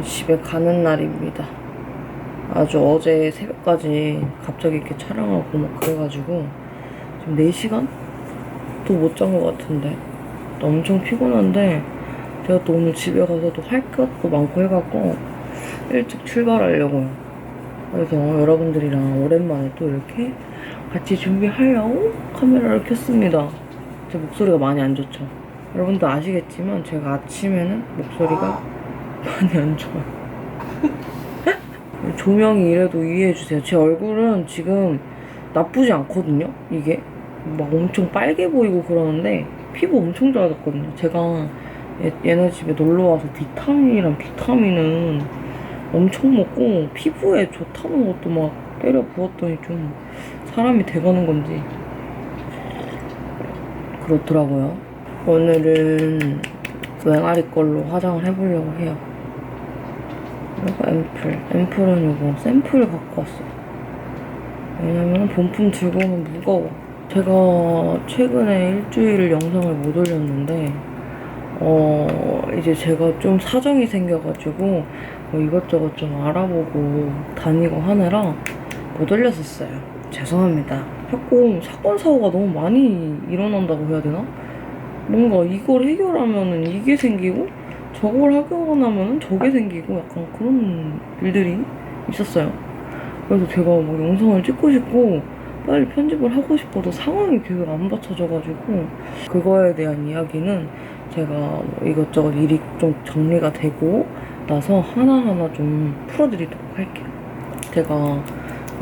오늘은 집에 가는 날입니다. 아주 어제 새벽까지 갑자기 이렇게 촬영하고 막 그래가지고 지금 4시간? 또 못 잔 것 같은데 또 엄청 피곤한데 제가 또 오늘 집에 가서 또 할 것도 많고 해갖고 일찍 출발하려고요. 그래서 여러분들이랑 오랜만에 또 이렇게 같이 준비하려고 카메라를 켰습니다. 제 목소리가 많이 안 좋죠. 여러분도 아시겠지만 제가 아침에는 목소리가 많이 안 좋아요. 조명이 이래도 이해해주세요. 제 얼굴은 지금 나쁘지 않거든요. 이게 막 엄청 빨개 보이고 그러는데 피부 엄청 좋아졌거든요. 제가 얘, 얘네 집에 놀러 와서 비타민이랑 비타민은 엄청 먹고 피부에 좋다는 것도 막 때려 부었더니 좀 사람이 돼가는 건지 그렇더라고요. 오늘은 맹아리 걸로 화장을 해보려고 해요. 이거 앰플. 앰플은 이거 샘플 갖고 왔어요. 왜냐면 본품 들고 오면 무거워. 제가 최근에 일주일 영상을 못 올렸는데, 어, 이제 제가 좀 사정이 생겨가지고, 뭐 이것저것 좀 알아보고 다니고 하느라 못 올렸었어요. 죄송합니다. 자꾸 사건, 사고가 너무 많이 일어난다고 해야 되나? 뭔가 이걸 해결하면은 이게 생기고, 저걸 하고 나면은 저게 생기고 약간 그런 일들이 있었어요. 그래서 제가 뭐 영상을 찍고 싶고 빨리 편집을 하고 싶어도 상황이 계속 안 받쳐져가지고 그거에 대한 이야기는 제가 뭐 이것저것 일이 좀 정리가 되고 나서 하나하나 좀 풀어드리도록 할게요. 제가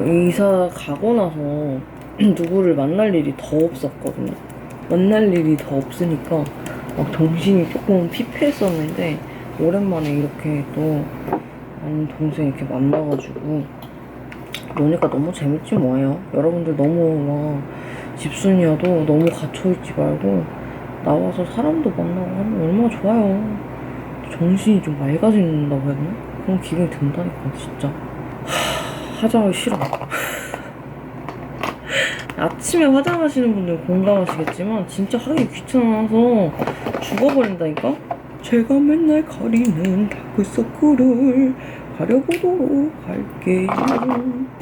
이사 가고 나서 누구를 만날 일이 더 없었거든요. 만날 일이 더 없으니까 막 정신이 조금 피폐했었는데 오랜만에 이렇게 또 아는 동생 이렇게 만나가지고 노니까 너무 재밌지 뭐예요. 여러분들 너무 막 집순이어도 너무 갇혀있지 말고 나와서 사람도 만나고 하면 얼마나 좋아요. 정신이 좀 맑아진다고 해야 되나? 그런 기분이 든다니까 진짜. 하, 화장하기 싫어. 아침에 화장하시는 분들 공감하시겠지만 진짜 하기 귀찮아서 죽어버린다니까? 제가 맨날 가리는 다크서클을 가려보도록 할게요.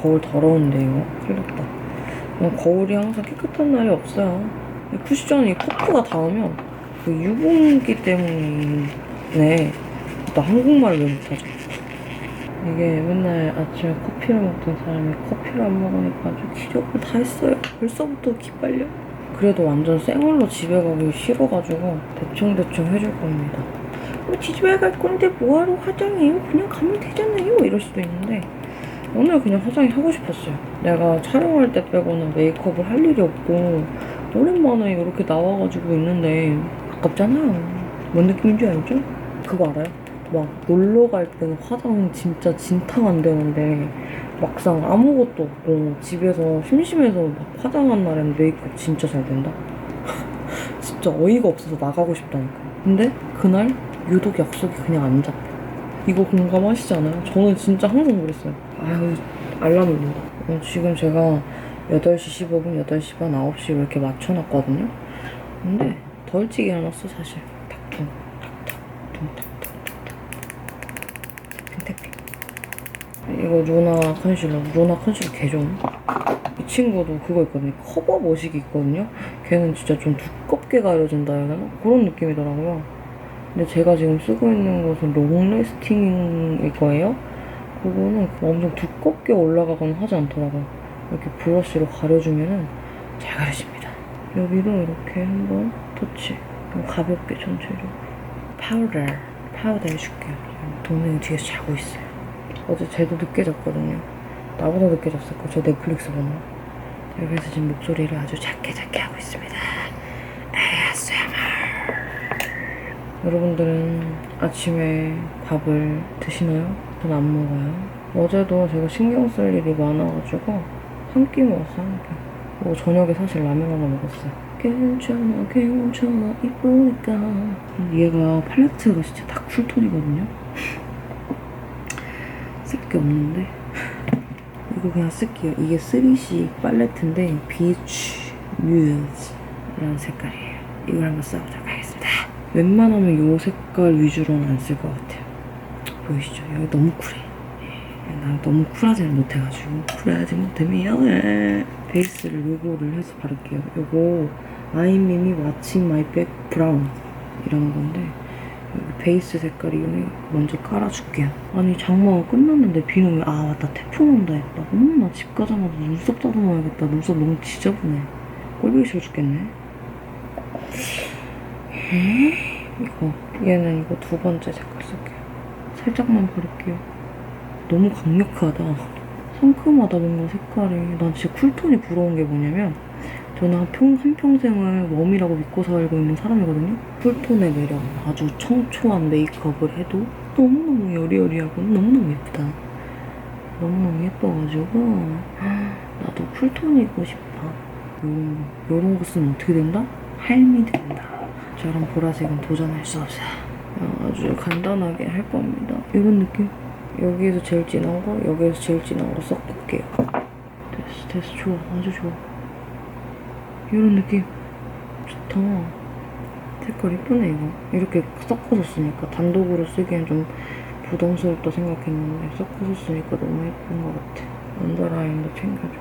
거울 더러운데요. 큰일 났다. 어, 거울이 항상 깨끗한 날이 없어요. 이 쿠션이 코프가 닿으면 그 유분기 때문에 나 한국말을 왜 못하죠? 이게 맨날 아침에 커피를 먹던 사람이 커피 를 안 먹으니까 아주 기력을 다 했어요. 벌써부터 기빨려. 그래도 완전 생얼로 집에 가기 싫어가지고 대충대충 해줄 겁니다. 뭐 집에 갈 건데 뭐하러 화장해요? 그냥 가면 되잖아요. 이럴 수도 있는데 오늘 그냥 화장이 하고 싶었어요. 내가 촬영할 때 빼고는 메이크업을 할 일이 없고 오랜만에 이렇게 나와가지고 있는데 아깝잖아요. 뭔 느낌인지 알죠? 그거 알아요? 막 놀러 갈 때는 화장 진짜 진탕 안 되는데 막상 아무것도 없고 집에서 심심해서 막 화장한 날엔 메이크업 진짜 잘 된다. 진짜 어이가 없어서 나가고 싶다니까. 근데 그날 유독 약속이 그냥 안 잡혀. 이거 공감하시지 않아요? 저는 진짜 항상 그랬어요. 아유, 알람 울린다. 어, 지금 제가 8시 15분, 8시 반, 9시 이렇게 맞춰놨거든요? 근데 더 일찍 일어났어, 사실. 탁 퉁, 탁 탁, 퉁 탁. 이거 루나 컨실러. 루나 컨실러 개 좋은. 이 친구도 그거 있거든요. 커버 머시기 있거든요. 걔는 진짜 좀 두껍게 가려진다 해야 되나? 그런 느낌이더라고요. 근데 제가 지금 쓰고 있는 것은 롱래스팅일 거예요. 그거는 엄청 두껍게 올라가거나 하지 않더라고요. 이렇게 브러쉬로 가려주면은 잘 가려집니다. 여기도 이렇게 한번 터치. 가볍게 전체적으로. 파우더. 파우더 해줄게요. 동생이 뒤에서 자고 있어요. 어제 쟤도 늦게 잤거든요. 나보다 늦게 잤었고, 저 넷플릭스 보느라. 그래서 지금 목소리를 아주 작게 작게 하고 있습니다. ASMR. 여러분들은 아침에 밥을 드시나요? 전 안 먹어요. 어제도 제가 신경 쓸 일이 많아가지고 한 끼 먹었어, 한 끼. 뭐 저녁에 사실 라면 하나 먹었어요. 괜찮아, 괜찮아, 이쁘니까. 얘가 팔레트가 진짜 다 쿨톤이거든요. 없는데. 이거 그냥 쓸게요. 이게 3C 팔레트인데 비치 뮤즈라는 색깔이에요. 이걸 한번 써보도록 하겠습니다. 웬만하면 이 색깔 위주로는 안 쓸 것 같아요. 보이시죠? 여기 너무 쿨해. 예, 나 너무 쿨하지는 못해가지고 쿨하지 못해 미안해. 베이스를 요거를 해서 바를게요. 요거 아이미미 왓칭 마이백 브라운 이라는 건데 베이스 색깔이 여기 먼저 깔아줄게요. 아니 장마가 끝났는데 비는 왜? 아 맞다 태풍 온다 했다. 어머 나집 가자마자 눈썹 따듬어야겠다. 눈썹 너무 지저분해. 꼴보기 싫어 죽겠네. 에? 이거 얘는 이거 두 번째 색깔 쓸게요. 살짝만 바를게요. 너무 강력하다. 상큼하다 뭔가 색깔이. 난 진짜 쿨톤이 부러운 게 뭐냐면 저는 한, 평, 한평생을 웜이라고 믿고 살고 있는 사람이거든요. 쿨톤의 매력. 아주 청초한 메이크업을 해도 너무너무 여리여리하고 너무너무 예쁘다. 너무너무 예뻐가지고 나도 쿨톤이고 싶다. 요런, 요런 거 쓰면 어떻게 된다? 할미 된다. 저런 보라색은 도전할 수 없어. 아주 간단하게 할 겁니다. 이런 느낌? 여기에서 제일 진한 거, 여기에서 제일 진한 거 섞을게요. 됐어, 됐어. 좋아. 아주 좋아. 이런 느낌. 좋다. 색깔 이쁘네, 이거. 이렇게 섞어서 쓰니까 단독으로 쓰기엔 좀 부담스럽다 생각했는데 섞어서 쓰니까 너무 예쁜 것 같아. 언더라인도 챙겨줘.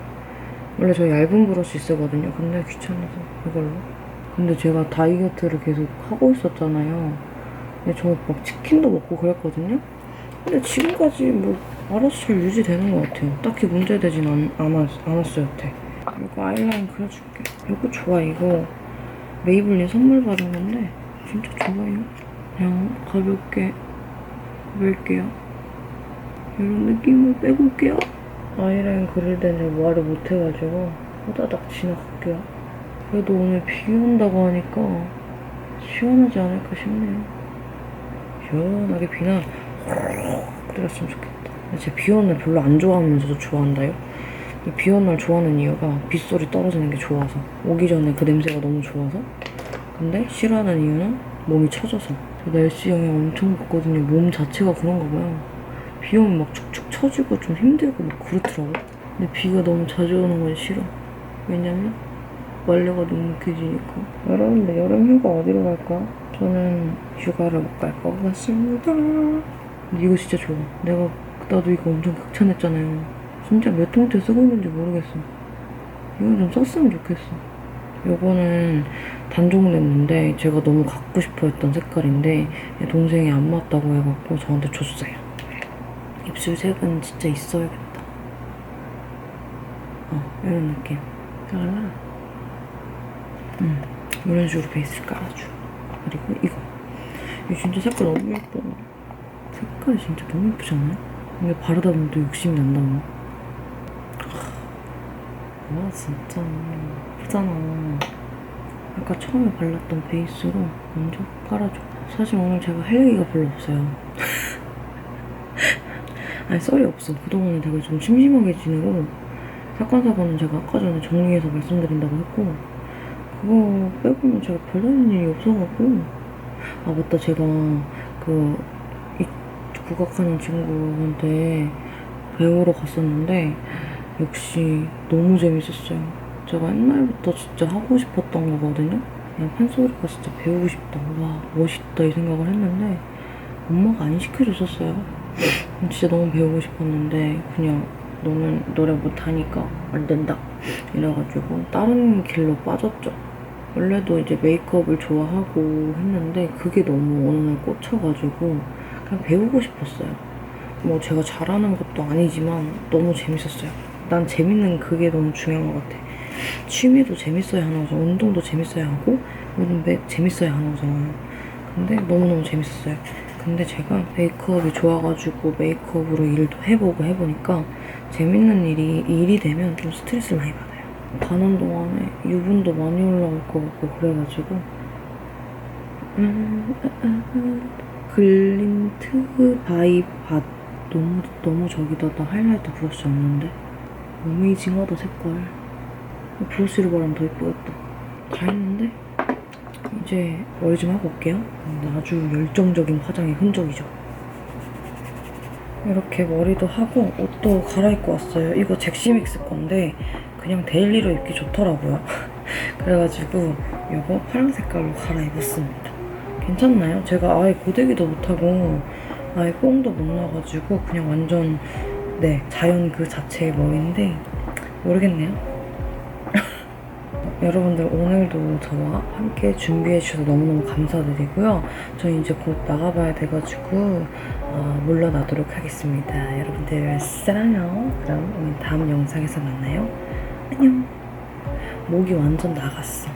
원래 저 얇은 브러쉬 쓰거든요. 근데 귀찮아서 이걸로. 근데 제가 다이어트를 계속 하고 있었잖아요. 근데 저 막 치킨도 먹고 그랬거든요. 근데 지금까지 뭐 알아서 잘 유지되는 것 같아요. 딱히 문제되진 않, 않았, 않았어요, 여태. 이거 아이라인 그려줄게. 이거 좋아, 이거. 메이블린 선물 받은 건데, 진짜 좋아요. 그냥 가볍게 해볼게요. 이런 느낌을 빼볼게요. 아이라인 그릴 때는 말을 못해가지고, 호다닥 지나갈게요. 그래도 오늘 비 온다고 하니까 시원하지 않을까 싶네요. 시원하게 비나 때렸으면 좋겠다. 근데 제가 비 오는 날 별로 안 좋아하면서도 좋아한다요. 비 오는 날 좋아하는 이유가 빗소리 떨어지는 게 좋아서 오기 전에 그 냄새가 너무 좋아서 근데 싫어하는 이유는 몸이 처져서 날씨 영향 엄청 받거든요. 몸 자체가 그런가 봐요. 비 오면 막 축축 처지고 좀 힘들고 막 그렇더라고. 근데 비가 너무 자주 오는 건 싫어. 왜냐면 원래가 눅눅해지니까. 여러분들 여름 휴가 어디로 갈까? 저는 휴가를 못 갈 것 같습니다. 이거 진짜 좋아. 내가 나도 이거 엄청 극찬했잖아요. 진짜 몇 통째 쓰고 있는지 모르겠어. 이거 좀 썼으면 좋겠어. 요거는 단종 냈는데 제가 너무 갖고 싶어 했던 색깔인데 동생이 안 맞다고 해갖고 저한테 줬어요. 입술색은 진짜 있어야겠다. 어, 이런 느낌. 잘라. 음, 이런 식으로 베이스를 깔아줘. 그리고 이거. 이거 진짜 색깔 너무 예뻐. 색깔이 진짜 너무 예쁘지 않아요? 이게 바르다 보면 또 욕심이 난다, 뭐. 와, 진짜. 예쁘잖아. 아까 처음에 발랐던 베이스로 먼저 깔아줘. 사실 오늘 제가 할 얘기가 별로 없어요. 아니, 썰이 없어. 그동안에 제가 좀 심심하게 지내고, 사건 사고는 제가 아까 전에 정리해서 말씀드린다고 했고, 그거 빼고는 제가 별다른 일이 없어갖고, 아, 맞다. 제가 그, 이 국악하는 친구한테 배우러 갔었는데, 역시 너무 재밌었어요. 제가 옛날부터 진짜 하고 싶었던 거거든요. 그냥 판소리가 진짜 배우고 싶다. 와, 멋있다. 이 생각을 했는데, 엄마가 안 시켜줬었어요. 진짜 너무 배우고 싶었는데, 그냥 너는 노래 못하니까 안 된다. 이래가지고, 다른 길로 빠졌죠. 원래도 이제 메이크업을 좋아하고 했는데, 그게 너무 어느 날 꽂혀가지고, 그냥 배우고 싶었어요. 뭐 제가 잘하는 것도 아니지만, 너무 재밌었어요. 난 재밌는 그게 너무 중요한 것 같아. 취미도 재밌어야 하는 거죠. 운동도 재밌어야 하고, 모든 게 재밌어야 하는 거잖아요. 근데 너무너무 재밌었어요. 근데 제가 메이크업이 좋아가지고 메이크업으로 일도 해보고 해보니까 재밌는 일이 일이 되면 좀 스트레스를 많이 받아요. 가는 동안에 유분도 많이 올라올 것 같고 그래가지고 음, 글린트 바이 밭 너무 너무 저기다 나 하이라이터 브러쉬 없는데 어메이징하다 색깔. 브러쉬를 바르면 더 예쁘겠다. 다 했는데 이제 머리 좀 하고 올게요. 음, 아주 열정적인 화장의 흔적이죠. 이렇게 머리도 하고 옷도 갈아입고 왔어요. 이거 잭시믹스 건데 그냥 데일리로 입기 좋더라고요. 그래가지고 이거 파란 색깔로 갈아입었습니다. 괜찮나요? 제가 아예 고데기도 못하고 아예 뽕도 못 나가지고 그냥 완전 네 자연 그 자체의 머리인데 모르겠네요. 여러분들 오늘도 저와 함께 준비해 주셔서 너무너무 감사드리고요. 저희 이제 곧 나가봐야 돼가지고 어, 물러나도록 하겠습니다. 여러분들 사랑해요. 그럼 우리 다음 영상에서 만나요. 안녕. 목이 완전 나갔어.